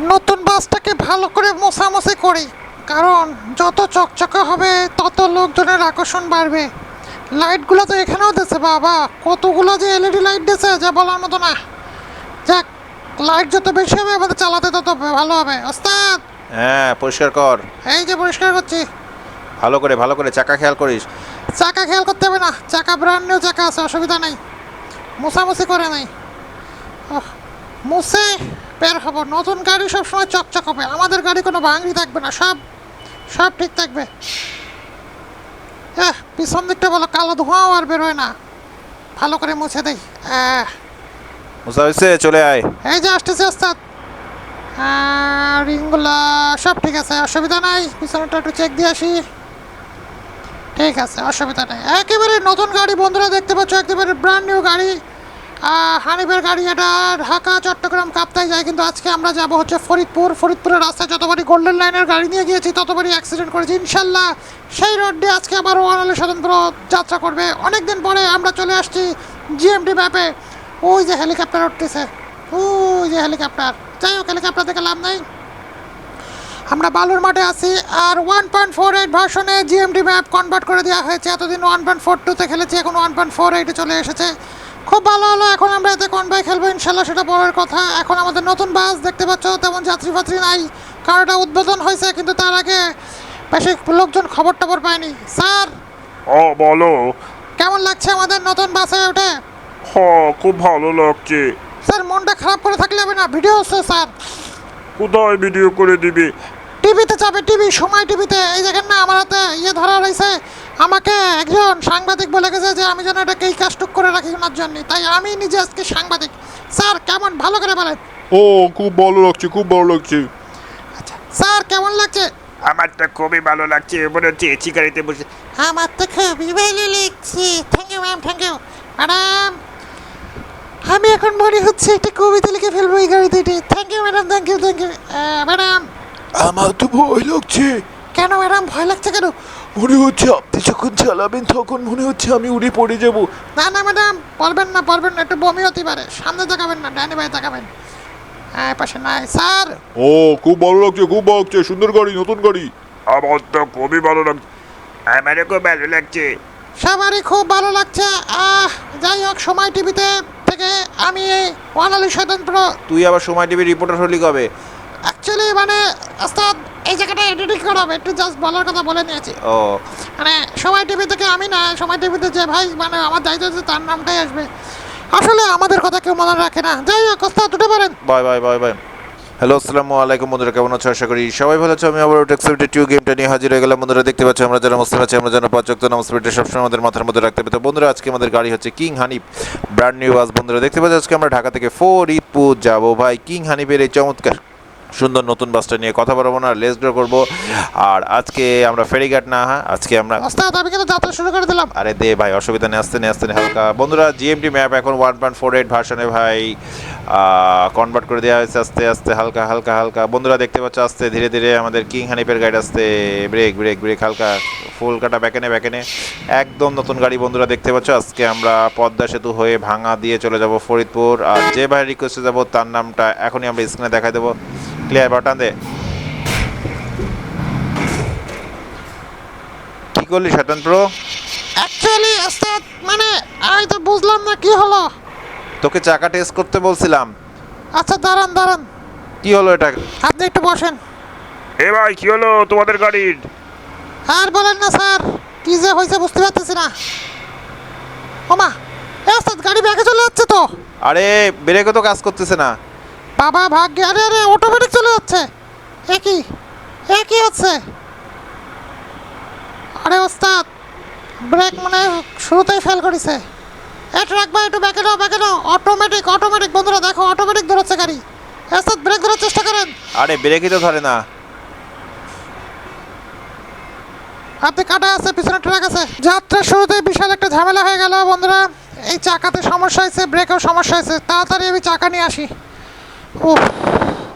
নতুন বাসটাকে ভালো করে মোছামুছি করি। কারণ যত চকচকে হবে তত লোকজনের আকর্ষণ বাড়বে। লাইটগুলো তো এখানেও দিয়েছে বাবা। কতগুলো যে এলইডি লাইট দিয়েছে যা বলার মতো না। যাক লাইট যত বেশি হবে আমাদের চালাতে তত ভালো হবে। ওস্তাদ! হ্যাঁ পরিষ্কার কর। এই যে পরিষ্কার করছি। ভালো করে ভালো করে চাকা খেয়াল করিস। চাকা খেয়াল করতে হবে না। চাকা ব্র্যান্ড নিউ চাকা আছে অসুবিধা নেই। মোছামুছি করে নেই। মুছে। বের হব। নতুন গাড়ি সবসময় চকচক হবে। আমাদের গাড়ি কোনো ভাঙড়ি থাকবে না। সব সব ঠিক থাকবে। হ্যাঁ পিছন দিকটা বলো কালো ধোঁয়াও আর বেরোয় না। ভালো করে মুছে দেই। হয়েছে চলে আয়। এই যে আসতেছে ওস্তাদ। আহ, রিংগুলা সব ঠিক আছে অসুবিধা নাই। পিছনেটা একটু চেক দিয়ে আসি। ঠিক আছে অসুবিধা নেই। একেবারে নতুন গাড়ি বন্ধুরা দেখতে পাচ্ছ একেবারে ব্র্যান্ড নিউ গাড়ি। হানিফের গাড়ি এটা ঢাকা, চট্টগ্রাম, কাপ্তাই যায়, কিন্তু আজকে আমরা যাব হচ্ছে ফরিদপুর। ফরিদপুরের রাস্তায় যতবারই গোল্ডেন লাইনের গাড়ি নিয়ে গিয়েছি, ততবারই অ্যাক্সিডেন্ট করেছি, ইনশাল্লাহ। সেই রোড দিয়ে আজকে আবার ওয়ানালে স্বতন্ত্র যাত্রা করবে। অনেকদিন পরে আমরা চলে আসছি জিএমটি ম্যাপে ওই যে হেলিকপ্টার উঠতেছে। ওই যে হেলিকপ্টার যাই হোক হেলিকপ্টার থেকে লাভ নাই। আমরা বালুর মাঠে আছি, আর ওয়ান পয়েন্ট ফোর এইট ভার্সনে জিএমডি ম্যাপ কনভার্ট করে দেওয়া হয়েছে। এতদিন ওয়ান পয়েন্ট ফোর টুতে খেলেছি, এখন ওয়ান পয়েন্ট ফোর এইটে চলে এসেছে। খুব ভালো হলো এখন আমরা এতে কনভাই খেলব? ইনশাল্লাহ সেটা পরের কথা। এখন আমাদের নতুন বাস দেখতে পাচ্ছ তেমন যাত্রী ফাত্রী নাই। কারণ এটা উদ্বোধন হয়েছে কিন্তু তার আগে বেশি লোকজন খবর টবর পায়নি। স্যার ও বলো। কেমন লাগছে আমাদের নতুন বাসে উঠে? হ খুব ভালো লাগছে। স্যার মনটা খারাপ করে থাকলে হবে না? ভিডিও হচ্ছে স্যার। কোথায় ভিডিও করে দিবি? টিভিতে যাবে টিভি সময় টিভিতে। এই দেখেন না আমার হাতে ইয়ে ধরা রয়েছে আমাকে একজন সাংবাদিক বলে গেছে যে আমি যেন এটাকে এই কাজটুক করে রাখি ওনার জন্য। তাই আমি নিজে আজকে সাংবাদিক। স্যার কেমন? ভালো করে বলেন। ও খুব ভালো লাগছে খুব ভালো লাগছে। স্যার কেমন লাগছে? আমার তো খুবই ভালো লাগছে মনে হচ্ছে এসি গাড়িতে বসে। আমার তো খুবই ভালো লাগছে। Thank you ma'am thank you madam আমি এখন মনে হচ্ছে একটা কবিতা লিখে ফেলব এই গাড়িতে thank you madam thank you thank you madam আমার তো ভয় লাগছে। কেন ম্যাডাম ভয় লাগছে কেন? মনে হচ্ছে আপনি যখন চালাবেন তখন মনে হচ্ছে আমি উড়ে পড়ে যাব। না না ম্যাডাম পারবেন না পারবেন না একটু বমি হতে পারে। সামনে তাকাবেন না ডানে বাই তাকাবেন। হ্যাঁ পাশে নাই। স্যার! ও খুব ভালো লাগছে খুব ভালো লাগছে সুন্দর গাড়ি নতুন গাড়ি। আমার তো খুবই ভালো লাগছে আমারও খুব ভালো লাগছে। সবারই খুব ভালো লাগছে। আহ যাই হোক সময় টিভিতে থেকে আমি এই ওয়ানালি স্বতন্ত্র তুই আবার সময় টিভি রিপোর্টার হলি কবে? অ্যাকচুয়ালি মানে ওস্তাদ এই জায়গাটা এডিটিং করা হবে একটু জাস্ট বলার কথা বলে নিয়েছি ও। মানে সময় টিভি থেকে আমি না সময় টিভিতে যে ভাই মানে আমার দায়িত্ব আছে তার নামটাই আসবে। আসলে আমাদের কথা কেউ মনে রাখে না। যাই হোক ওস্তাদ উঠে পারেন bye bye bye bye. Hello আসসালামু আলাইকুম বন্ধুরা কেমন আছো? আশা করি সবাই ভালো আছো। আমি আবার টেক্সিভিটি টু গেমটা নিয়ে হাজির হয়ে গেলাম। বন্ধুরা দেখতে পাচ্ছ আমরা যারা মুসলিম আছি আমরা যেন পাঁচ ওয়াক্ত নামাজ পড়তে সবসময় আমাদের মাথার মধ্যে রাখতে হবে। তো বন্ধুরা আজকে আমাদের গাড়ি হচ্ছে King Hanif brand new bus বন্ধুরা দেখতে পাচ্ছ আজকে আমরা ঢাকা থেকে ফরিদপুর যাব। ভাই কিং হানিফের এই চমৎকার সুন্দর নতুন বাসটা নিয়ে কথা বলব না লেস ড্র করব। আর আজকে আমরা ফেরিঘাট না হ্যাঁ? আজকে আমরা ওস্তাদ আমি কিন্তু যাত্রা শুরু করে দিলাম। আরে দে ভাই অসুবিধা নেই আসতে নেই আসতে নেই হালকা। বন্ধুরা জিএমটি ম্যাপ এখন ওয়ান পয়েন্ট ফোর এইট ভার্সনে ভাই কনভার্ট করে দেওয়া হয়েছে আস্তে আস্তে হালকা হালকা হালকা। বন্ধুরা দেখতে পাচ্ছ আস্তে ধীরে ধীরে আমাদের কিং হানিফের গাইড আসতে ব্রেক ব্রেক ব্রেক হালকা ফুল কাটা ব্যাকেনে ব্যাকেনে একদম নতুন গাড়ি বন্ধুরা দেখতে পাচ্ছ আজকে আমরা পদ্মা সেতু হয়ে ভাঙা দিয়ে চলে যাব ফরিদপুর। আর যে ভাই রিকোয়েস্টে যাব তার নামটা এখনই আমরা স্ক্রিনে দেখাই দেবো। ক্লিয়ার বাটন দে। কি করলি শয়তান প্রো অ্যাকচুয়ালি ওস্তাদ মানে আমি তো বুঝলাম না কি হলো। তোকে চাকা টেস্ট করতে বলছিলাম। আচ্ছা দাঁড়ান দাঁড়ান। কি হলো এটা? আপনি একটু বসেন। এ ভাই কি হলো? তোমাদের গাড়ির? আর বলেন না স্যার। কি যে হয়েছে বুঝতে পারতেছি না। ওমা এ ওস্তাদ গাড়ি ব্যাগে চলে যাচ্ছে তো। আরে ব্রেকও তো কাজ করতেছে না। বাবা ভাগ্যে আরে আরে অটোমেটিক চলে যাচ্ছে। একই একই হচ্ছে? আরে ওস্তাদ ব্রেক মানে শুরুতেই ফেল করেছে। একটু রাখবা একটু ব্যাকে নাও ব্যাকে নাও। অটোমেটিক অটোমেটিক বন্ধুরা দেখো অটোমেটিক ধরাচ্ছে গাড়ি। ওস্তাদ ব্রেক ধরার চেষ্টা করেন। আরে ব্রেকই তো ধরে না। হাতে কাটা আছে পিছনে ট্রাক আছে। যাত্রার শুরুতে বিশাল একটা ঝামেলা হয়ে গেল বন্ধুরা। এই চাকাতে সমস্যা হয়েছে ব্রেকেও সমস্যা হয়েছে। তাড়াতাড়ি আমি চাকা নিয়ে আসি। ও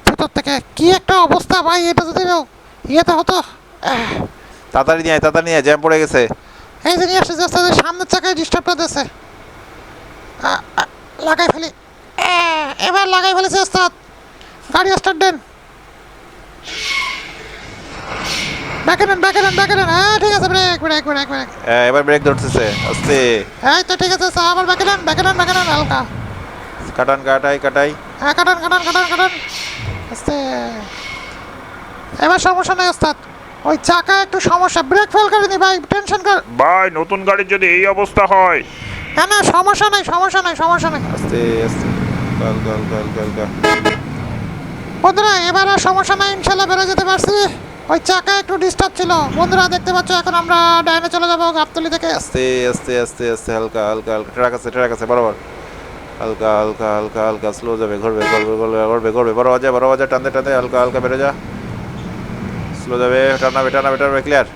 ভিতর থেকে কি একটা অবস্থা ভাই এটা যদি ইয়েতে হতো। তাড়াতাড়ি নিয়ে তাড়াতাড়ি নিয়ে জ্যাম পড়ে গেছে। এই যে নিয়ে আসছে যাচ্ছে সামনের চাকায় ডিস্টার্বটা দিয়েছে লাগাই ফেলি। এবার লাগাই ফেলেছে ওস্তাদ। গাড়ি স্টার্ট দেন। ব্যাকে নেন ব্যাকে নেন হ্যাঁ ঠিক আছে ব্রেক ব্রেক ব্রেক এবার ব্রেক ধরতেছে আস্তে। হ্যাঁ তো ঠিক আছে আবার ব্যাকে নেন ব্যাকে নেন ব্যাকে হালকা। কাটান কাটাই কাটাই। হ্যাঁ কাটান কাটান কাটান কাটান। আস্তে। এবার সমস্যা নেই ওস্তাদ। ওই চাকা একটু সমস্যা। ব্রেক ফেল করে নি ভাই টেনশন কর। ভাই নতুন গাড়ির যদি এই অবস্থা হয়। না না সমস্যা নাই সমস্যা নেই সমস্যা নেই। আস্তে আস্তে। গাল গাল গাল গাল গাল। বন্ধুরা এবার আর সমস্যা নাই ইনশাল্লাহ বেরো যেতে পারছি। ওই চাকা একটু ডিস্টার্ব ছিল। বন্ধুরা দেখতে পাচ্ছ এখন আমরা ডাইনে চলে যাব গাবতলি থেকে। আস্তে আস্তে আস্তে আস্তে হালকা হালকা হালকা। ট্রাক আছে ট্রাক আছে বরাবর। হালকা হালকা হালকা হালকা স্লো যাবে, ঘুরবে ঘুরবে ঘুরবে ঘুরবে ঘুরবে, বড় বাজে বড় বাজে, টানতে টানতে, হালকা হালকা বেড়ে যা। স্লো যাবে টানাবে টানাবে টানাবে ক্লিয়ার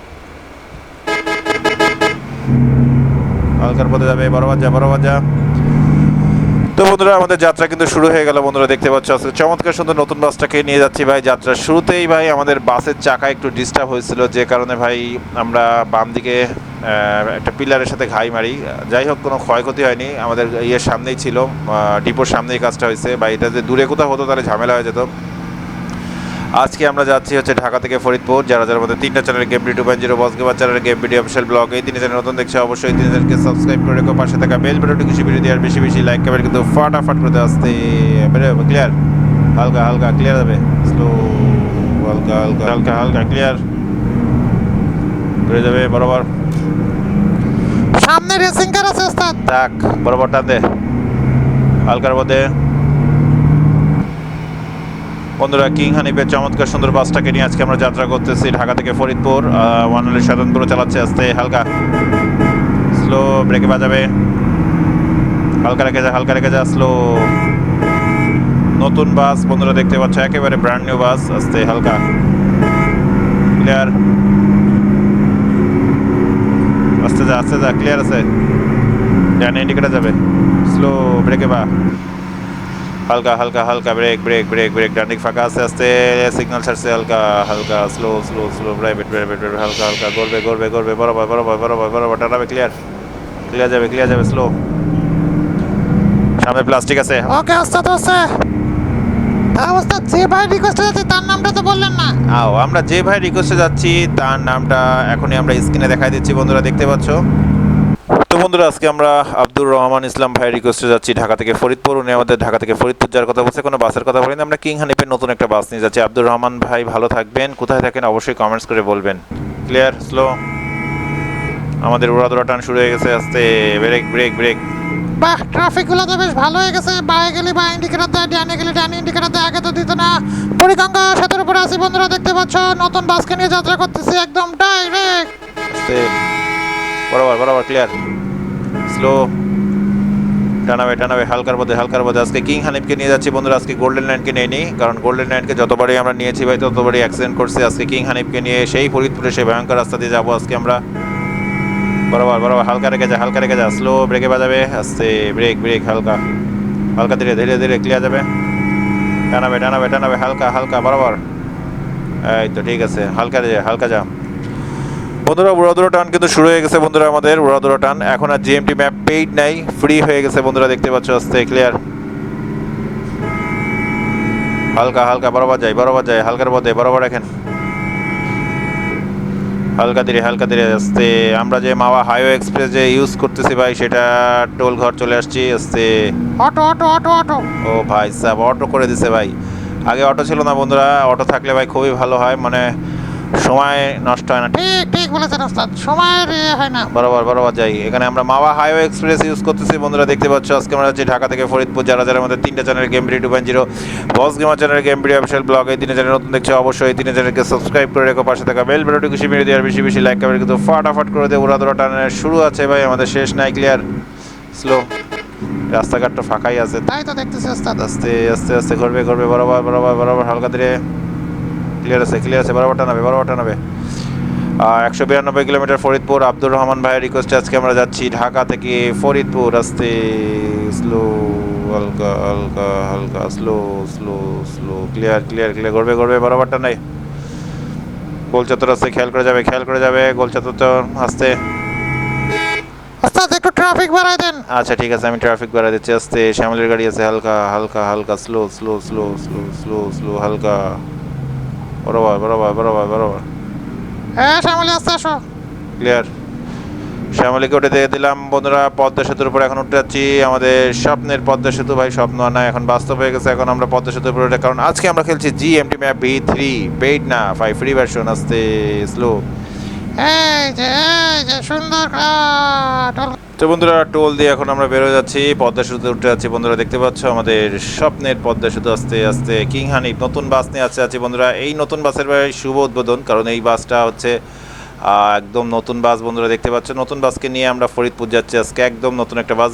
হালকার পথে যাবে, বড় বাজা বড় বাজা। তো বন্ধুরা, আমাদের যাত্রা কিন্তু শুরু হয়ে গেল বন্ধুরা, দেখতে পাচ্ছ, আজকে চমৎকার সুন্দর নতুন বাসটাকে নিয়ে যাচ্ছি ভাই যাত্রার শুরুতেই ভাই আমাদের বাসের চাকা একটু ডিস্টার্ব হয়েছিল, যে কারণে ভাই আমরা বাম দিকে একটা পিলারের সাথে ঘাই মারি। যাই হোক, কোনো ক্ষয়ক্ষতি হয়নি। আমাদের ইয়ের সামনেই ছিল ডিপোর সামনেই কাজটা হয়েছে। বা এটা যে দূরে কোথাও হতো, তাহলে ঝামেলা হয়ে যেত। আজকে আমরা যাচ্ছি হচ্ছে ঢাকা থেকে ফরিদপুর, যারা যারা আমাদের তিনটা channel game two point zero বসকে channel game video, official blog, এই তিন চ্যানেল নতুন দেখছে অবশ্যই তিন চ্যানেলকে সাবস্ক্রাইব করে রেখো। পাশে থাকা বেল বাটনটি খুশি ভিডিও দেওয়ার বেশি বেশি লাইক কমেন্ট কিন্তু ফাটাফাট করতে আসতে ক্লিয়ার হালকা হালকা ক্লিয়ার হবে? স্লো হালকা হালকা হালকা হালকা ক্লিয়ার বেড়ে যাবে, বরাবর। সামনে রেসিং কার আছে ওস্তাদ। তাক বরাবর টান দে। হালকার মধ্যে। বন্ধুরা কিং হানিফের চমৎকার সুন্দর বাসটাকে নিয়ে আজকে আমরা যাত্রা করতেছি ঢাকা থেকে ফরিদপুর। ওয়ানালি সাধনপুর চালাচ্ছে আস্তে, হালকা। স্লো ব্রেকে বাজাবে। হালকা রেখে যা, হালকা রেখে যা স্লো নতুন বাস, বন্ধুরা দেখতে পাচ্ছ, একেবারে ব্র্যান্ড নিউ বাস, আস্তে, হালকা। ক্লিয়ার আস্তে যা আস্তে যা ক্লিয়ার আছে। ডানে ইন্ডিকেটার যাবে। স্লো ব্রেকে বা। হালকা হালকা হালকা ব্রেক ব্রেক ব্রেক ব্রেক ডান দিক ফাঁকা আস্তে আস্তে সিগন্যাল ছাড়ছে, হালকা হালকা slow slow slow private private হালকা হালকা, গড়বে গড়বে গড়বে, বরাবর বরাবর বরাবর বরাবর টানাবে ক্লিয়ার ক্লিয়ার যাবে ক্লিয়ার যাবে স্লো সামনে প্লাস্টিক আছে। ওকে ওস্তাদ আছে হ্যাঁ ওস্তাদ যে ভাই রিকোয়েস্ট আছে নামটা তো বললেন না। আও, আমরা যে ভাই রিকোয়েস্টে যাচ্ছি, তার নামটা এখনই আমরা স্ক্রিনে দেখাই দিচ্ছি, বন্ধুরা, দেখতে পাচ্ছ? তো বন্ধুরা, আজকে আমরা আব্দুর রহমান ইসলাম ভাই রিকোয়েস্টে যাচ্ছি ঢাকা থেকে ফরিদপুর। উনি আমাদের ঢাকা থেকে ফরিদপুর যাওয়ার কথা বলছে, কোনো বাসের কথা বলিনি। আমরা কিং হানিফের নতুন একটা বাস নিয়ে যাচ্ছি। আব্দুর রহমান ভাই, ভালো থাকবেন। কোথায় থাকেন? অবশ্যই কমেন্টস করে বলবেন। ক্লিয়ার স্লো আমাদের উড়াদোড়া টান শুরু হয়ে গেছে আস্তে ব্রেক ব্রেক ব্রেক বাহ ট্রাফিকগুলো তো বেশ ভালো হয়ে গেছে। বায়ে গেলে বা ইন্ডিকেটার দেয় ডানে গেলে ডানে ইন্ডিকেটার দেয় আগে তো দিত না। পরিগঙ্গা সেতুর উপরে আছি বন্ধুরা দেখতে পাচ্ছ নতুন বাসকে নিয়ে যাত্রা করতেছি একদম ডাইরেক্ট বরাবর বরাবর ক্লিয়ার স্লো টানাবে টানাবে হালকার মধ্যে হালকার মধ্যে আজকে কিং হানিফকে নিয়ে যাচ্ছি বন্ধুরা আজকে গোল্ডেন লাইনকে নিয়ে নিই কারণ গোল্ডেন লাইনকে যতবারই আমরা নিয়েছি ভাই ততবারই অ্যাক্সিডেন্ট করছে। আজকে কিং হানিফকে নিয়ে সেই ফরিদপুরে সেই ভয়ঙ্কর রাস্তা দিয়ে যাব আজকে আমরা। বরাবর বরাবর, হালকা রেখে যা, হালকা রেখে যা স্লো ব্রেকে বাজাবে, আস্তে ব্রেক ব্রেক হালকা হালকা ধীরে ধীরে ধীরে ক্লিয়ার যাবে। টানাবে টানাবে টানাবে, হালকা হালকা, বরাবর। এই তো ঠিক আছে, হালকা যা হালকা যা। বন্ধুরা উড়াদুরা টান কিন্তু শুরু হয়ে গেছে বন্ধুরা আমাদের উড়াদুরা টান। এখন আর জিএমটি ম্যাপ পেইড নাই ফ্রি হয়ে গেছে বন্ধুরা, দেখতে পাচ্ছ, আস্তে ক্লিয়ার হালকা হালকা, বরাবর যায় বরাবর যায় হালকার মধ্যে বরাবর রাখেন। হালকা ধীরে হালকা ধীরে আসতে আমরা যে মাওয়া হাইওয়ে এক্সপ্রেস যে ইউজ করতেছি ভাই সেটা টোল ঘর চলে আসছি আসতে। Auto auto auto auto. ও ভাই সাহেব অটো করে দিছে ভাই। আগে অটো ছিল না বন্ধুরা অটো থাকলে ভাই খুবই ভালো হয় মানে সময় নষ্ট হয় না। ঠিক ঠিক বলেছেন ওস্তাদ। সময়ের ইয়ে হয় না। বরাবর বরাবর যাই। এখানে আমরা মাওয়া হাইওয়ে এক্সপ্রেস ইউজ করতেছি। বন্ধুরা দেখতে পাচ্ছ আজকে আমরা যাচ্ছি ঢাকা থেকে ফরিদপুর। যারা যারা আমাদের তিনটা channel game video two point zero boss gamer channel game video official blog এই তিনটা চ্যানেল নতুন দেখছ অবশ্যই। এই তিনটা চ্যানেলকে সাবস্ক্রাইব করে রেখো পাশে থাকা বেল বেলটি খুশি মেরে দিয়ে আর বেশি বেশি লাইক কমেন্ট কিন্তু ফাটাফাট করে দিয়ে উড়া দৌড়া টানের শুরু আছে ভাই আমাদের শেষ নাই ক্লিয়ার স্লো রাস্তাঘাটটা ফাঁকাই আছে। তাই তো দেখতেছি ওস্তাদ। আস্তে আস্তে আস্তে ঘুরবে ঘুরবে বরাবর বরাবর বরাবর হালকা ধীরে। ক্লিয়ার আছে ক্লিয়ার আছে বরাবর টানাবে বরাবর টানাবে একশো বিরানব্বই কিলোমিটার ফরিদপুর। আব্দুর রহমান ভাইয়ের রিকোয়েস্টে আজকে আমরা যাচ্ছি ঢাকা থেকে ফরিদপুর। আস্তে স্লো হালকা হালকা হালকা slow slow slow clear clear clear ঘুরবে ঘুরবে বরাবরটা নাই গোল চত্বর আসতে খেয়াল করে যাবে খেয়াল করে যাবে গোল চত্বর তো আসতে। একটু ট্রাফিক বাড়াই দেন। আচ্ছা ঠিক আছে আমি ট্রাফিক বাড়া দিচ্ছি। আস্তে শ্যামলের গাড়ি আছে হালকা হালকা হালকা slow slow slow slow slow slow হালকা। বরাবর বরাবর বরাবর বরাবর। হ্যাঁ শ্যামলি আসতে আসো। ক্লিয়ার শ্যামলীকে উঠে দিয়ে দিলাম। বন্ধুরা পদ্মা সেতুর উপর এখন উঠে যাচ্ছি। আমাদের স্বপ্নের পদ্মা সেতু ভাই স্বপ্ন না এখন বাস্তব হয়ে গেছে। এখন আমরা পদ্মা সেতুর উপর উঠে কারণ আজকে আমরা খেলছি G MT map B three paid না ফাইভ ফ্রি ভার্সন আসতে স্লো এই যে সুন্দর তো বন্ধুরা টোল দিয়ে এখন আমরা বেরো যাচ্ছি। পদ্মা সেতুতে উঠে যাচ্ছি বন্ধুরা দেখতে পাচ্ছ আমাদের স্বপ্নের পদ্মা সেতু আস্তে আস্তে কিং হানিফ নতুন বাস নিয়ে আছে আছি বন্ধুরা। এই নতুন বাসের ভাই শুভ উদ্বোধন কারণ এই বাসটা হচ্ছে একদম নতুন বাস বন্ধুরা দেখতে পাচ্ছ। নতুন বাসকে নিয়ে আমরা ফরিদপুর যাচ্ছি আজকে একদম নতুন একটা বাস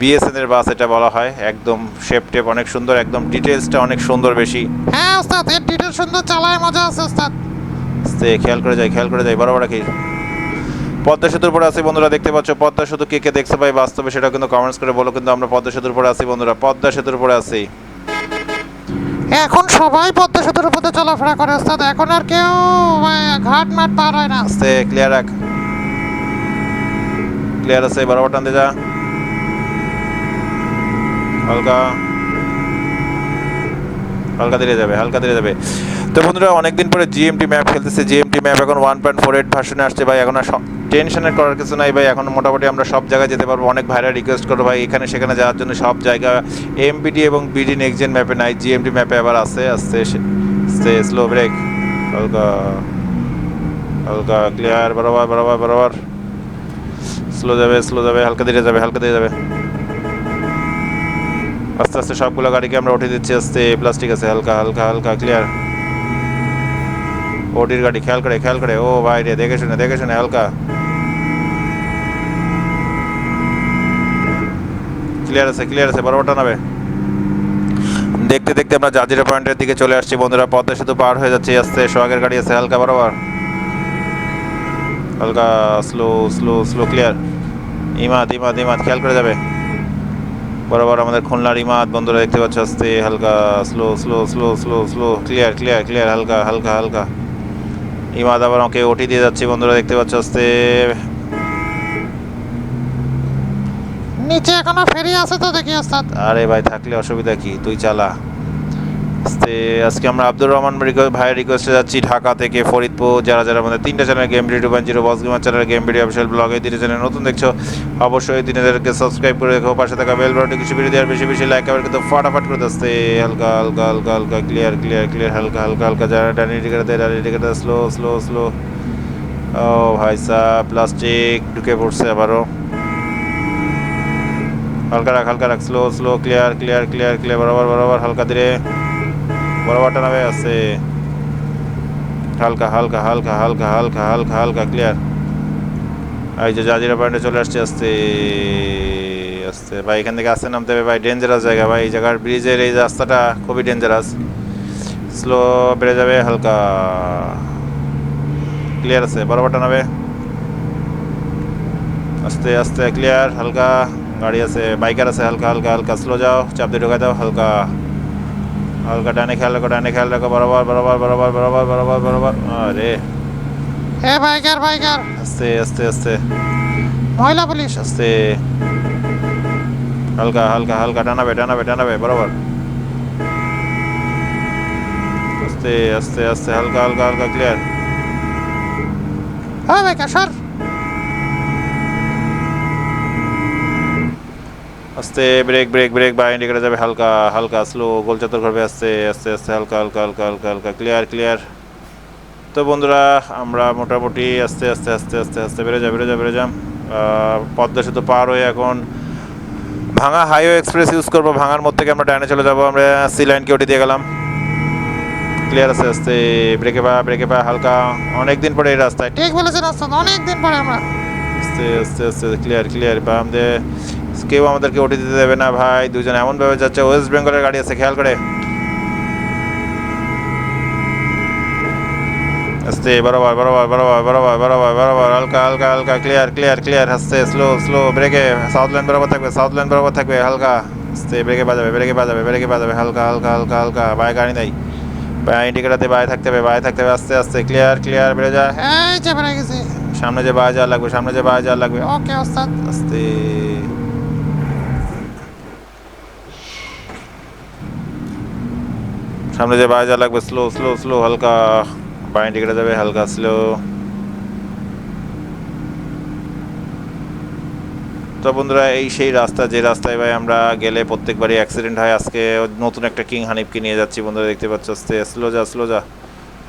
বিএসএন এর বাস এটা বলা হয়। একদম শেপ টেপ অনেক সুন্দর একদম ডিটেলসটা অনেক সুন্দর বেশি। হ্যাঁ ওস্তাদ এর ডিটেল সুন্দর চালায় মজা আছে ওস্তাদ। আস্তে খেয়াল করে যাই খেয়াল করে যাই বরাবর রাখি। পদ্মা সেতুর উপরে আছি বন্ধুরা দেখতে পাচ্ছ পদ্মা সেতু কে কে দেখছে ভাই? বাস্তবে সেটা কিন্তু কমেন্টস করে বলো কিন্তু আমরা পদ্মা সেতুর উপরে আছি বন্ধুরা পদ্মা সেতুর উপরে আছি। এখন সবাই পদ্মা সেতুর উপরে চলাফেরা করে ওস্তাদ। এখন আর কেউ ঘাট মাঠ পার হয় না। আস্তে ক্লিয়ার রাখ। ক্লিয়ার আছে বরাবর টানতে যা। হালকা। হালকা ধীরে যাবে হালকা ধীরে যাবে। তো বন্ধুরা অনেকদিন পরে জিএমটি ম্যাপ খেলতেছে। জিএমটি ম্যাপ এখন ওয়ান পয়েন্ট ফোর এইট ভার্সনে আসছে ভাই এখন আর টেনশনের করার কিছু নাই ভাই। এখন মোটামুটি আমরা সব জায়গায় যেতে পারব। অনেক ভাইরা রিকোয়েস্ট করো ভাই, এখানে সেখানে যাওয়ার জন্য সব জায়গা এমবিডি এবং বিডি নেক্সট জেন ম্যাপে নাই জিএমটি ম্যাপে আবার আছে আস্তে আস্তে স্লো ব্রেক হালকা হালকা ক্লিয়ার বরাবর বরাবর বরাবর। স্লো যাবে স্লো যাবে, হালকা ধীরে যাবে, হালকা ধীরে যাবে। আস্তে আস্তে সবগুলো গাড়িকে আমরা উঠে দিচ্ছি, আস্তে প্লাস্টিক আছে, হালকা হালকা হালকা ক্লিয়ার ওটির গাড়ি, খেয়াল করে খেয়াল করে। ও ভাই রে, দেখে শুনে দেখে শুনে, হালকা। ক্লিয়ার আছে ক্লিয়ার আছে বরাবর টানাবে দেখতে দেখতে আমরা জাজিরা পয়েন্টের দিকে চলে আসছি বন্ধুরা, পদ্মা সেতু পার হয়ে যাচ্ছে আস্তে সোহাগের গাড়ি আছে, হালকা বরাবর। হালকা slow slow slow clear Imad Imad Imad, খেয়াল করে যাবে। বরাবর আমাদের খুলনার ইমাদ, বন্ধুরা দেখতে পাচ্ছ আস্তে, হালকা slow slow slow slow slow clear clear clear হালকা হালকা হালকা। ইমাদ আবার আমাকে ওটি দিয়ে যাচ্ছে, বন্ধুরা দেখতে পাচ্ছ আস্তে। নিচে ফেরি আছে তো দেখি ওস্তাদ। আরে ভাই, থাকলে অসুবিধা কি? তুই চালা। আজকে আমরা আব্দুর রহমান ভাইয়ের রিকোয়েস্টে যাচ্ছি ঢাকা থেকে ফরিদপুর। যারা যারা আমাদের তিনটা channel game video two point zero boss gamer channel game video official blog এই তিনটা চ্যানেল নতুন দেখছ, অবশ্যই তিনটাদেরকে সাবস্ক্রাইব করে রেখো। পাশে থাকা বেল বাটনটি কিছু ভিডিও দেওয়ার বেশি বেশি লাইক আবার কিন্তু ফাটাফাট করে আসতে, হালকা হালকা হালকা হালকা ক্লিয়ার ক্লিয়ার ক্লিয়ার হালকা হালকা হালকা, যারা ডানি টিকাটা দেয় ডানি টিকাটা স্লো স্লো স্লো ও ভাই, সাহ প্লাস্টিক ঢুকে পড়ছে আবারও। হালকা রাখ হালকা রাখ slow slow clear clear clear clear বরাবর বরাবর, হালকা ধীরে। বরাবর টানাবে আছে। হালকা হালকা হালকা হালকা হালকা হালকা হালকা ক্লিয়ার এই যে জাজিরা পয়েন্টে চলে আসছে, আস্তে আস্তে। ভাই, এখান থেকে আসতে নামতে হবে, ভাই ডেঞ্জারাস জায়গা, ভাই, এই জায়গার ব্রিজের এই রাস্তাটা খুবই ডেঞ্জারাস স্লো বেড়ে যাবে, হালকা। ক্লিয়ার আছে, বরাবর টানাবে। আস্তে আস্তে ক্লিয়ার হালকা। গাড়ি আছে বাইকার আছে হালকা হালকা হালকা স্লো যাও চাপ দিয়ে ঢোকা দাও হালকা হালকা ডানে খেয়াল রাখো ডানে খেয়াল রাখো বরাবর বরাবর বরাবর বরাবর বরাবর বরাবর আরে। এ বাইকার বাইকার। আস্তে আস্তে আস্তে। মহিলা পুলিশ। আস্তে। হালকা হালকা হালকা টানাবে টানাবে টানাবে বরাবর। আস্তে আস্তে আস্তে হালকা হালকা হালকা ক্লিয়ার হ্যাঁ বাইকার সর। আস্তে ব্রেক ব্রেক ব্রেক বা ইন্ডিকেটার যাবে হালকা হালকা স্লো গোল চত্বর করবে আস্তে আস্তে আস্তে হালকা হালকা হালকা হালকা হালকা ক্লিয়ার ক্লিয়ার তো বন্ধুরা আমরা মোটামুটি আস্তে আস্তে আস্তে আস্তে আস্তে বেড়ে যা বেড়ে যা বেড়ে যাম পদ্মা সেতু পার হয়ে এখন ভাঙা হাইওয়ে এক্সপ্রেস ইউজ করব ভাঙার মধ্যে থেকে আমরা ডাইনে চলে যাব আমরা সি লাইন কেউটি দিয়ে গেলাম ক্লিয়ার আছে আস্তে ব্রেকে পা ব্রেকে পা হালকা অনেক দিন পরে এই রাস্তায় ঠিক বলেছেন ওস্তাদ অনেক দিন পরে আমরা আস্তে আস্তে আস্তে ক্লিয়ার ক্লিয়ার বা আমাদের কেউ আমাদেরকে ওটি দিতে দেবে না ভাই। দুজন এমন ভাবে যাচ্ছে ওয়েস্ট বেঙ্গলের গাড়ি আছে খেয়াল করে। আস্তে বরাবর বরাবর বরাবর বরাবর বরাবর বরাবর হালকা হালকা হালকা ক্লিয়ার ক্লিয়ার ক্লিয়ার আস্তে স্লো স্লো ব্রেকে সাউথ লাইন বরাবর থাকবে সাউথ লাইন বরাবর থাকবে হালকা। আস্তে ব্রেকে বাজাবে ব্রেকে বাজাবে ব্রেকে বাজাবে হালকা হালকা হালকা হালকা বাই গাড়ি নেই। বাই ইন্ডিকেটারতে বাই থাকতে হবে বাই থাকতে হবে আস্তে আস্তে ক্লিয়ার ক্লিয়ার বেড়ে যায় এই যে বেড়ে গেছি। সামনে যে বাই যাওয়ার লাগবে সামনে যে বাই যাওয়ার লাগবে। ওকে ওস্তাদ। আস্তে। সামনে যে বাজ যা লাগবে স্লো স্লো স্লো হালকা বাইন্ড কেটে যাবে, হালকা স্লো তো বন্ধুরা, এই সেই রাস্তা, যে রাস্তায় ভাই আমরা গেলে প্রত্যেকবারই অ্যাক্সিডেন্ট হয়। আজকে নতুন একটা কিং হানিফকে নিয়ে যাচ্ছি, বন্ধুরা, দেখতে পাচ্ছ, আস্তে স্লো যা স্লো যা।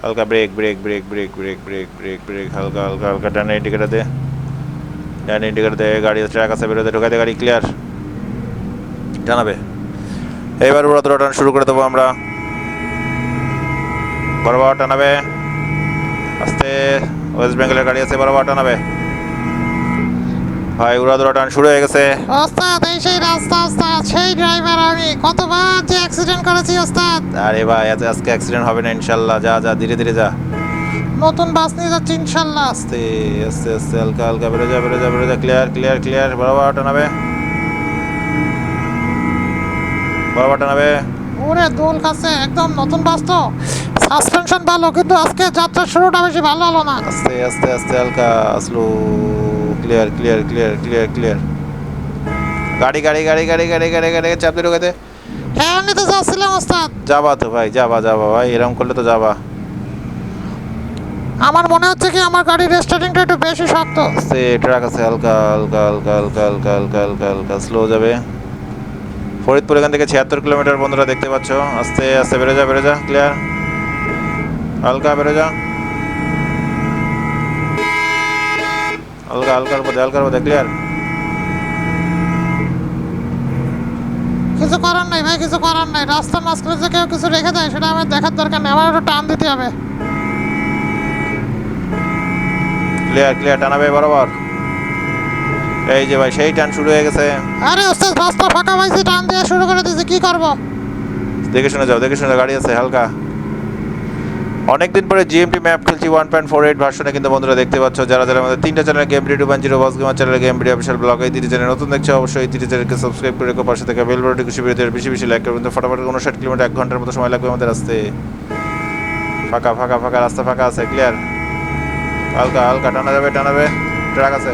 হালকা brake brake brake brake brake brake brake brake হালকা হালকা হালকা, ডান ইন্ডিকেটার দে ডান ইন্ডিকেটার দে গাড়ি ট্র্যাক আছে বেরোতে ঢোকাতে গাড়ি ক্লিয়ার জানাবে এবার ওরা দৌড়ান শুরু করে দেবো আমরা। বড় বাবা টানাবে আস্তে ওয়েস্ট বেঙ্গলের গাড়ি আছে বড় বাবা টানাবে ভাই উড়াদুরা টান শুরু হয়ে গেছে। ওস্তাদ এই সেই রাস্তা ওস্তাদ সেই ড্রাইভার আমি। কতবার যে অ্যাক্সিডেন্ট করেছি ওস্তাদ। আরে ভাই আজকে অ্যাক্সিডেন্ট হবে না ইনশাল্লাহ। যা যা ধীরে ধীরে যা। নতুন বাস নিয়ে যাচ্ছি ইনশাল্লাহ। আস্তে আস্তে আস্তে হালকা হালকা বেরো যা বেরো যা বেরো যা। ক্লিয়ার ক্লিয়ার ক্লিয়ার বড় বড় টানাবে বড় বড় টানাবে ওরে দোল কাছে একদম নতুন বাস তো। সাসপেনশন ভালো কিন্তু আজকে যাত্রার শুরুটা বেশি ভালো হলো না। আস্তে আস্তে আস্তে হালকা slow clear clear clear clear clear গাড়ি গাড়ি গাড়ি গাড়ি গাড়ি গাড়ি গাড়ি চাপ দিয়ে ঢোকাতে। হ্যাঁ নিতে যাচ্ছিলাম ওস্তাদ। যাবা তো ভাই যাবা যাবা ভাই এরকম করলে তো যাবা। আমার মনে হচ্ছে কি আমার গাড়ির রেস্টার্টিংটা একটু বেশি শক্ত। আস্তে ট্রাক আছে হালকা হালকা হালকা হালকা হালকা হালকা হালকা হালকা স্লো যাবে। ফরিদপুর এখান থেকে ছিয়াত্তর কিলোমিটার বন্ধুরা দেখতে পাচ্ছ। আস্তে আস্তে বেরো যা বেরো যা ক্লিয়ার হালকা বেরো যা। হালকা হালকার মধ্যে হালকার মধ্যে ক্লিয়ার কিছু করার নাই ভাই কিছু করার নাই। রাস্তার মাঝখানে যে কেউ কিছু রেখে দেয় সেটা আমার দেখার দরকার নেই। আমার একটু টান দিতে হবে। ক্লিয়ার ক্লিয়ার টানাবে বরাবর। এই যে ভাই সেই টান শুরু হয়ে গেছে। আরে ওস্তাদ রাস্তা ফাঁকা পাইছি টান দিয়ে শুরু করে দিয়েছি কি করব? দেখে শুনে যাও দেখে শুনে গাড়ি আছে হালকা। অনেকদিন পরে জিএমটি ম্যাপ খেলছি ওয়ান পয়েন্ট ফোর এইট ভার্সনে, কিন্তু বন্ধুরা দেখতে পাচ্ছ, যারা যারা আমাদের তিনটা channel game video one zero boss gamer channel game video official blog এই তিনটি চ্যানেল নতুন দেখছ, অবশ্যই এই তিনটি চ্যানেলকে সাবস্ক্রাইব করে রেখো, পাশে থেকে বেল বাটনটি খুশি বেরিয়ে বেশি বেশি লাইক করবেন। তো ফটাফট উনষাট কিলোমিটার এক ঘণ্টার মতো সময় লাগবে আমাদের আসতে। ফাঁকা ফাঁকা ফাঁকা, রাস্তা ফাঁকা আছে ক্লিয়ার হালকা হালকা, টানা যাবে টানাবে ট্রাক আছে।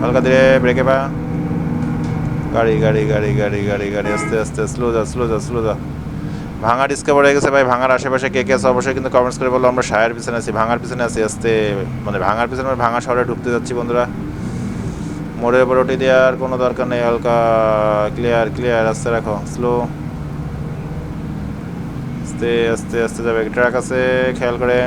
হালকা ধীরে ব্রেকে পা। গাড়ি গাড়ি গাড়ি গাড়ি গাড়ি গাড়ি, আস্তে আস্তে স্লো যা স্লো যা স্লো যা। ভাঙা ডিসকভার হয়ে গেছে ভাই, ভাঙার আশেপাশে কে কে আছে অবশ্যই কিন্তু কমেন্টস করে বলল আমরা সায়ের পিছনে আছি, ভাঙার পিছনে আছি, আস্তে মানে ভাঙার পিছনে আমরা ভাঙা শহরে ঢুকতে যাচ্ছি বন্ধুরা। মোড়ের উপর ওটি দেওয়ার কোনো দরকার নেই, হালকা ক্লিয়ার ক্লিয়ার আস্তে রাখো স্লো আস্তে আস্তে আস্তে যাবে ট্রাক আছে, খেয়াল করে।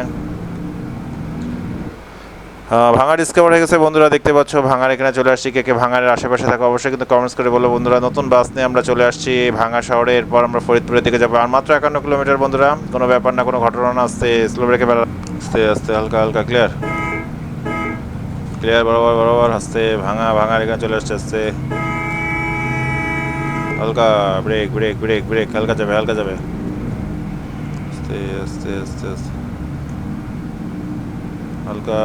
ভাঙা ডিসকভার হয়ে গেছে। বন্ধুরা, দেখতে পাচ্ছ, ভাঙার এখানে চলে আসছি। কে কে ভাঙার আশেপাশে থাকো, অবশ্যই কিন্তু কমেন্টস করে বলো বন্ধুরা। নতুন বাস নিয়ে আমরা চলে আসছি ভাঙা শহরে। এরপর আমরা ফরিদপুরের দিকে যাব। আর মাত্র একান্ন কিলোমিটার বন্ধুরা, কোনো ব্যাপার না, কোনো ঘটনা না, আসতে স্লো ব্রেকে আস্তে আস্তে, হালকা হালকা ক্লিয়ার ক্লিয়ার বরাবর বরাবর, আস্তে, ভাঙা, ভাঙার এখানে চলে আসছে, আসতে। হালকা ব্রেক ব্রেক ব্রেক ব্রেক হালকা যাবে হালকা যাবে। আস্তে আস্তে আস্তে আস্তে। হালকা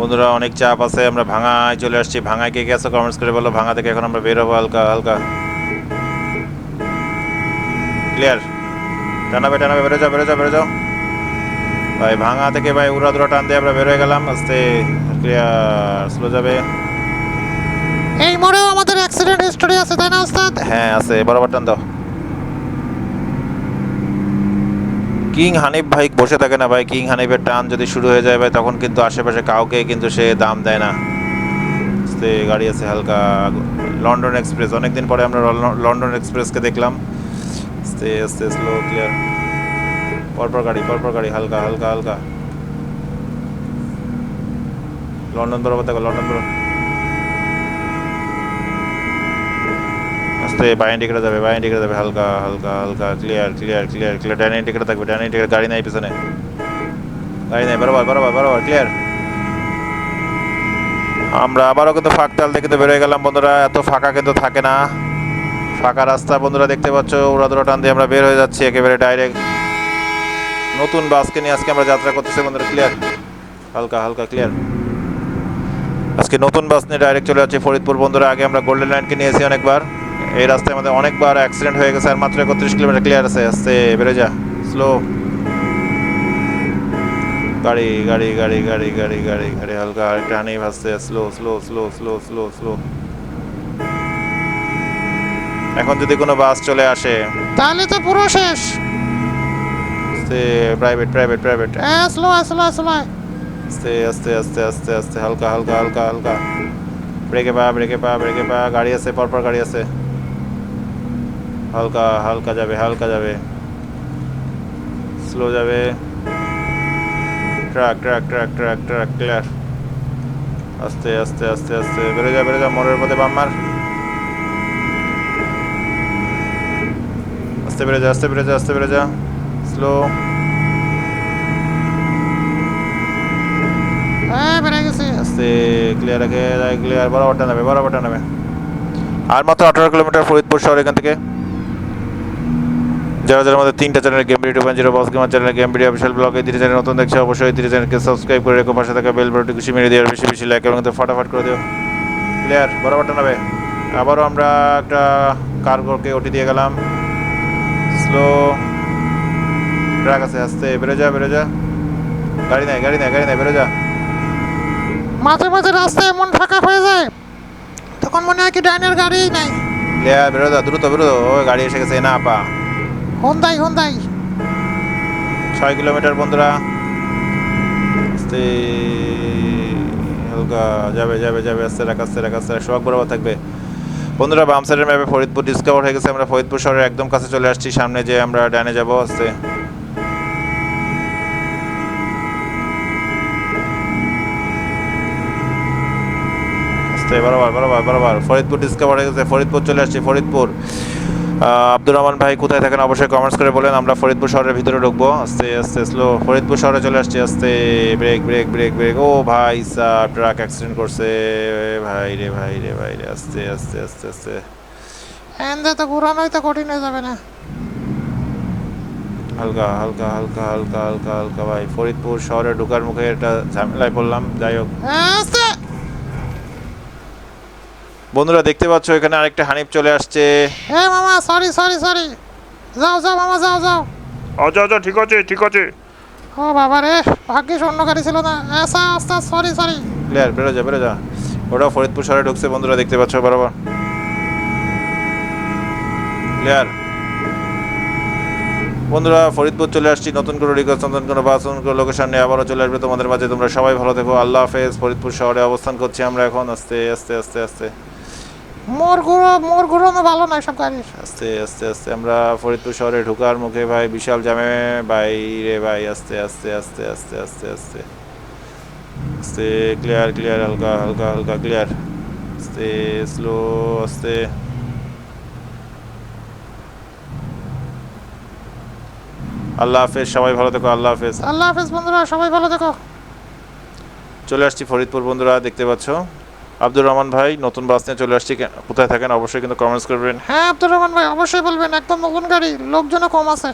বন্ধুরা অনেক চাপ আছে আমরা ভাঙায় চলে আসছি। ভাঙায় কে কে আছে কমেন্টস করে বলো। ভাঙা থেকে এখন আমরা বেরোবো হালকা হালকা। ক্লিয়ার টানাবে টানাবে বেরো যাও বেরো যাও বেরো যাও। ভাই ভাঙা থেকে ভাই উড়া দুরা টান দিয়ে আমরা বেরোয় গেলাম। আস্তে ক্লিয়ার স্লো যাবে। এই মোড়েও আমাদের অ্যাক্সিডেন্ট হিস্টোরি আছে তাই না ওস্তাদ? হ্যাঁ আছে বরাবর টান দাও। কিং হানিফ ভাই বসে থাকে না ভাই, কিং হানিফের টান যদি শুরু হয়ে যায় ভাই, তখন কিন্তু আশেপাশে কাউকে কিন্তু সে দাম দেয় না। গাড়ি আছে হালকা লন্ডন এক্সপ্রেস। অনেকদিন পরে আমরা লন্ডন এক্সপ্রেসকে দেখলাম। আস্তে আস্তে স্লো, ক্লিয়ার। পরপর গাড়ি পরপর গাড়ি, হালকা হালকা হালকা। লন্ডন বরাবর দেখো, লন্ডন বরাবর আস্তে বাইন টিকেটে যাবে বাইন টিকেটে যাবে, হালকা হালকা হালকা clear clear clear clear dining টিকেটে থাকবে ডাইনিং টিকেট গাড়ি নাই পিছনে। গাড়ি নাই, বরাবর বরাবর বরাবর ক্লিয়ার আমরা আবারও কিন্তু ফাঁক তাল থেকে কিন্তু বেরোয় গেলাম বন্ধুরা, এত ফাঁকা কিন্তু থাকে না। ফাঁকা রাস্তা বন্ধুরা দেখতে পাচ্ছ, উড়াদুরা টান দিয়ে আমরা বের হয়ে যাচ্ছি, একেবারে ডাইরেক্ট নতুন বাসকে নিয়ে আজকে আমরা যাত্রা করতেছি বন্ধুরা ক্লিয়ার হালকা হালকা ক্লিয়ার আজকে নতুন বাস নিয়ে ডাইরেক্ট চলে যাচ্ছি ফরিদপুর বন্ধুরা, আগে আমরা গোল্ডেন লাইনকে নিয়েছি অনেকবার। এই রাস্তায় আমাদের অনেকবার অ্যাক্সিডেন্ট হয়ে গেছে আর মাত্র একত্রিশ কিলোমিটার ক্লিয়ার আছে। আস্তে বেরো যা স্লো গাড়ি গাড়ি গাড়ি গাড়ি গাড়ি গাড়ি গাড়ি হালকা আরেকটা হানি ভাসছে। Slow slow slow slow slow slow এখন যদি কোনো বাস চলে আসে। তাহলে তো পুরো শেষ। আস্তে private private private slow slow slow আস্তে আস্তে আস্তে আস্তে আস্তে হালকা হালকা হালকা হালকা। ব্রেকে পা ব্রেকে পা ব্রেকে পা গাড়ি আছে পরপর গাড়ি আছে। হালকা হালকা যাবে হালকা যাবে। স্লো যাবে। Truck truck truck truck truck clear আস্তে আস্তে আস্তে আস্তে। বেরো যা বেরো যা মোড়ের পথে বাম মার। আস্তে বেরো যা, আস্তে বেরো যা, আস্তে বেরো যা। স্লো হ্যাঁ বেড়ে গেছি। আস্তে ক্লিয়ার রাখে ক্লিয়ার বরাবরটা নেবে বরাবরটা নেবে। আর মাত্র আঠারো কিলোমিটার ফরিদপুর শহর এখান থেকে। যারা যারা আমাদের তিনটা channel game video point zero boss gamer channel game video official ব্লগে ধীরে ধীরে নতুন দেখছে অবশ্যই ধীরে চ্যানেলকে সাবস্ক্রাইব করে রেখো পাশে থাকা বেল বাটনটি খুশি মেরে দিও আর বেশি বেশি লাইক এবং ফটাফট করে দিও। ক্লিয়ার বরাবরটা নেবে আবারও আমরা একটা কার্গোকে ওটি দিয়ে গেলাম। স্লো ট্রাক আছে আস্তে। বেরো যা বেরো যা। গাড়ি নাই গাড়ি নাই গাড়ি নাই বেরো যা। মাঝে মাঝে রাস্তায় এমন ফাঁকা হয়ে যায়। তখন মনে হয় কি ডাইনের গাড়িই নাই। ক্লিয়ার বেরো যা দ্রুত বেরো ওই গাড়ি এসে গেছে না আপা হন্দাই হন্দাই ছয় কিলোমিটার বন্ধুরা। আস্তে হালকা যাবে যাবে যাবে, আস্তে রাখ আস্তে রাখ আস্তে রাখ সব বরাবর থাকবে। বন্ধুরা, বাম সাইডের ম্যাপে ফরিদপুর ডিসকভার হয়ে গেছে। আমরা ফরিদপুর শহরের একদম কাছে চলে আসছি। সামনে যে আমরা ডানে যাব, আস্তে। আস্তে, বরাবর বরাবর বরাবর। ফরিদপুর ডিসকভার হয়ে গেছে। ফরিদপুর চলে আসছি, ফরিদপুর। আব্দুর রহমান ভাই কোথায় থাকেন অবশ্যই কমেন্টস করে বলেন। আমরা ফরিদপুর শহরের ভিতরে ঢুকবো। আস্তে আস্তে স্লো ফরিদপুর শহরে চলে আসছি আস্তে। ব্রেক ব্রেক ব্রেক ব্রেক ও ভাই স্যার ট্রাক অ্যাক্সিডেন্ট করছে। ভাই রে ভাই রে ভাই রে। আস্তে আস্তে আস্তে আস্তে। হ্যান্ডে তো ঘুরানোই তো কঠিন হয়ে যাবে না। হালকা হালকা হালকা হালকা হালকা হালকা। ভাই ফরিদপুর শহরে ঢোকার মুখে একটা ঝামেলায় পড়লাম। যাই হোক। আস্তে বন্ধুরা দেখতে পাচ্ছ এখানে আরেকটা হানিফ চলে আসছে। হে মামা সরি সরি সরি যাও যাও মামা যাও যাও। আচ্ছা আচ্ছা ঠিক আছে ঠিক আছে। ও বাবা রে ভাগ্যিস অন্য গাড়ি ছিল না। এসা আস্তে সরি সরি ক্লিয়ার বেরো যা বেরো যা। ওটা ফরিদপুর শহরে ঢুকছে বন্ধুরা দেখতে পাচ্ছ বরাবর। ক্লিয়ার বন্ধুরা ফরিদপুর চলে আসছি নতুন করে রিকোয়েস্ট নতুন করে বাস নতুন করে লোকেশন নিয়ে আবারও চলে আসবে তোমাদের মাঝে। তোমরা সবাই ভালো থেকো আল্লাহ হাফেজ। ফরিদপুর শহরে অবস্থান করছি আমরা এখন। আস্তে আস্তে আস্তে আস্তে। মোর ঘুরো মোর ঘুরানো ভালো না সব গাড়ির। আস্তে আস্তে আস্তে আমরা ফরিদপুর শহরে ঢোকার মুখে ভাই বিশাল জামে ভাই রে ভাই আস্তে আস্তে আস্তে আস্তে আস্তে আস্তে। আস্তে ক্লিয়ার ক্লিয়ার হালকা হালকা হালকা ক্লিয়ার আস্তে স্লো আস্তে। আল্লাহ হাফেজ সবাই ভালো থেকো আল্লাহ হাফেজ। আল্লাহ হাফেজ বন্ধুরা সবাই ভালো দেখো চলে আসছি ফরিদপুর বন্ধুরা দেখতে পাচ্ছ? আব্দুর রহমান ভাই, নতুন বাস নিয়ে চলে আসছি। কোথায় থাকেন? অবশ্যই কিন্তু কমেন্টস করবেন। হ্যাঁ আব্দুর রহমান ভাই, অবশ্যই বলবেন, একদম নতুন গাড়ি, লোকজনও কম আছে।